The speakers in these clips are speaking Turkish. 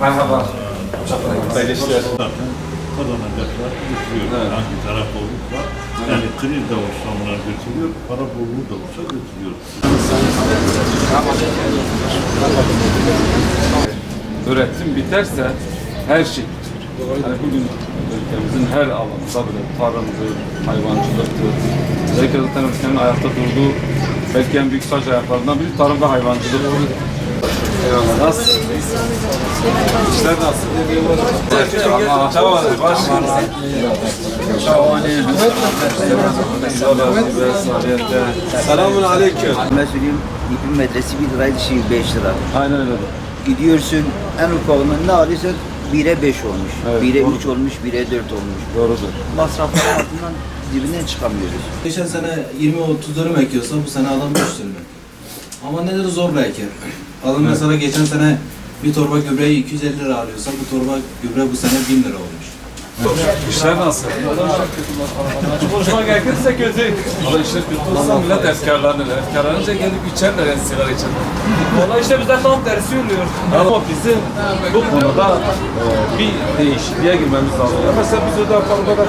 Merhaba. Hayırlı işler. kazanacaklar götürüyor. Hangi taraf olursa yani kriz de olsa onlar götürüyor, para bolluğu da olsa götürüyor. Üretim biterse her şey. Yani bugün ülkemizin her alanında bile tarımdır, hayvancılıktır. Özellikle zaten ülkenin ayakta durduğu belki en büyük saç ayaklarından biri tarım ve hayvancılık. Eyvallah. Nasıl? İşler nasıl? Ama tamam. Baş. Selamun aleyküm. Ben söyleyeyim bir metresi 1 liraydı şimdi 5 lira. Aynen öyle. Gidiyorsun en ufakından ne alırsan 1'e 5 olmuş, Evet, 1'e doğru. 3 olmuş, 1'e 4 olmuş. Doğrudur. Masrafların altından dibinden çıkamıyoruz. Geçen sene 20-30 dönüm ekiyorsa bu sene adam 5 dönüm Ama nedir zorla eker. Adam mesela geçen sene bir torba gübreyi 250 lira alıyorsa bu torba gübre bu sene 1000 lira olmuş. İşler nasıl? Konuşma gerekirse kötü. Ama işler kötü olsa millet efkarlanır. Efkarlanınca gelip içerler yani sigara içerler. Valla işte bize tam tersi oluyor. Ama bizim bu konuda e, bir değişikliğe girmemiz lazım. Mesela biz öde fabrikada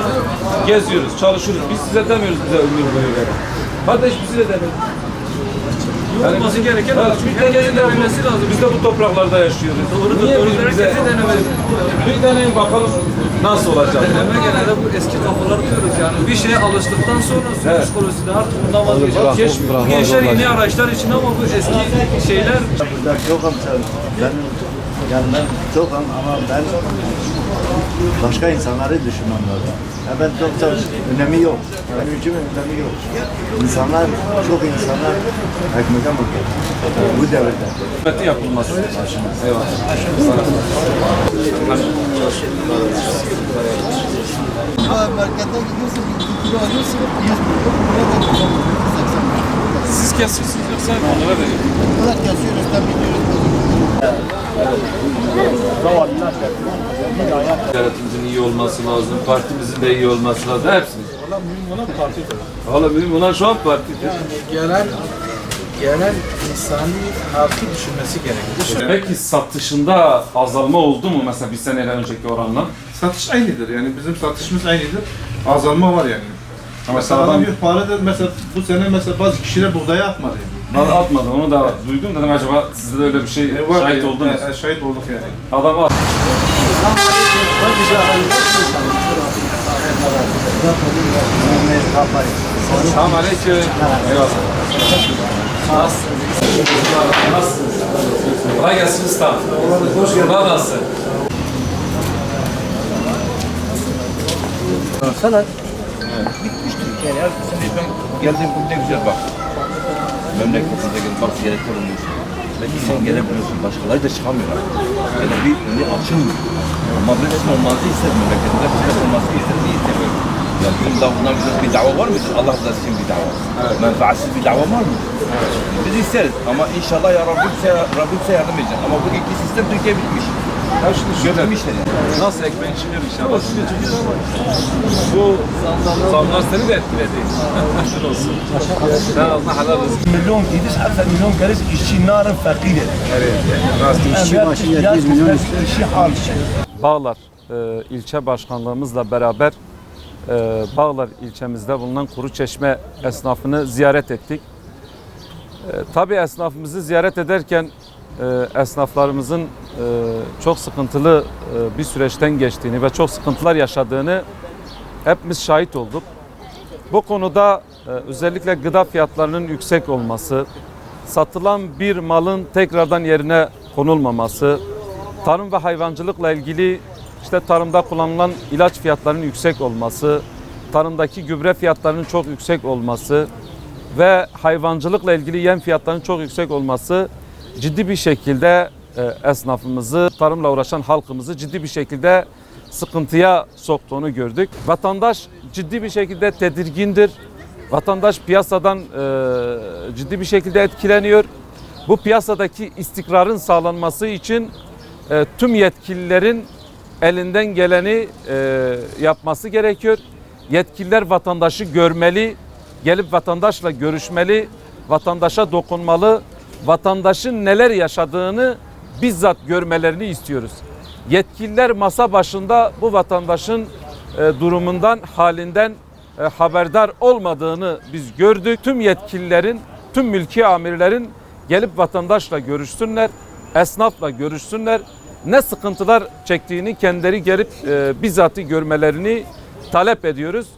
geziyoruz, çalışıyoruz. Biz size demiyoruz bize ömür boyu verin. Kardeş bizi de demeyin. Olması gereken Evet, de herkesin de denemesi lazım. Biz de bu topraklarda yaşıyoruz. Doğrudur, Niye biz bize... Bir deneyin bakalım nasıl olacak. Deneme genelde bu eski kafalar diyoruz yani. Bir şeye alıştıktan sonra su Evet. psikolojisinde artık bundan vazgeçiyoruz. Geç, bu gençler yeni araçlar için ama bu eski şeyler Ben çokum ben yani ben çokum ama ben başka insanları düşünmem lazım. Ya ben çok çok önemi yok. Benim için önemi yok. İnsanlar, çok insanlar ekmeğe bakıyor. Bu devirde. Hizmeti yapılması. Eyvallah. Markete gidiyorsun, bir kilo alıyorsun, 100 milyon, buraya da 80 milyon. Siz kesiyorsunuz yoksa onlara verin. Bunlar kesiyoruz, tam biliyoruz. Ticaretimizin iyi olması lazım, partimizin de iyi olması lazım, hepsinin. Valla mühim olan partidir. Valla mühim olan şu an partidir. genel genel insani halkı düşünmesi gerekir. Peki satışında azalma oldu mu mesela bir seneyle önceki oranla? Satış aynıdır yani bizim satışımız aynıdır. Azalma var yani. Ama Mesela adam yok paradır mesela bu sene mesela bazı kişiler buğdaya atmadı. bana atmadı onu da duydum dedim acaba sizde de öyle bir şey E, şahit oldunuz. e, e, şahit olduk yani. Adam at. Selamun aleyküm. Eyvallah. Nasılsınız? Nasılsınız? Kolay gelsin usta. Hoş geldin. Nasılsın? Geldiğim gün ne güzel bak. Memleketimize gelip bak ziyaretler olmuş. Belki sen gelebiliyorsun, başkaları da çıkamıyor. Yani bir önü açılmıyor. Ama ise memleketinde hizmet olmasını ister mi istemiyor. Ya bizim davuldan bize bir dava var mıdır? Allah rızası için bir dava. Menfaatsiz bir dava var mı? Biz isteriz ama inşallah ya Rabbim Rabbim yardım edecek. Ama bu iki sistem Türkiye bitmiş. Ya şimdi şöyle, nasıl ekmeğin çıkıyor inşallah. Bu zamlar seni de etkiledi. Şun olsun. Sen ağzına helal olsun. Milyon gidiş, hatta milyon geliş işçi narın fakiri. İşçi başı 700 milyon işçi hal. Bağlar e, ilçe başkanlığımızla beraber e, Bağlar ilçemizde bulunan kuru çeşme esnafını ziyaret ettik. E, tabii esnafımızı ziyaret ederken e, esnaflarımızın e, çok sıkıntılı e, bir süreçten geçtiğini ve çok sıkıntılar yaşadığını hepimiz şahit olduk. Bu konuda e, özellikle gıda fiyatlarının yüksek olması, satılan bir malın tekrardan yerine konulmaması, tarım ve hayvancılıkla ilgili işte tarımda kullanılan ilaç fiyatlarının yüksek olması, tarımdaki gübre fiyatlarının çok yüksek olması ve hayvancılıkla ilgili yem fiyatlarının çok yüksek olması ciddi bir şekilde e, esnafımızı, tarımla uğraşan halkımızı ciddi bir şekilde sıkıntıya soktuğunu gördük. Vatandaş ciddi bir şekilde tedirgindir. Vatandaş piyasadan e, ciddi bir şekilde etkileniyor. Bu piyasadaki istikrarın sağlanması için e, tüm yetkililerin elinden geleni e, yapması gerekiyor. Yetkililer vatandaşı görmeli, gelip vatandaşla görüşmeli, vatandaşa dokunmalı vatandaşın neler yaşadığını bizzat görmelerini istiyoruz. Yetkililer masa başında bu vatandaşın e, durumundan, halinden e, haberdar olmadığını biz gördük. Tüm yetkililerin, tüm mülki amirlerin gelip vatandaşla görüşsünler, esnafla görüşsünler. Ne sıkıntılar çektiğini kendileri gelip e, bizzatı görmelerini talep ediyoruz.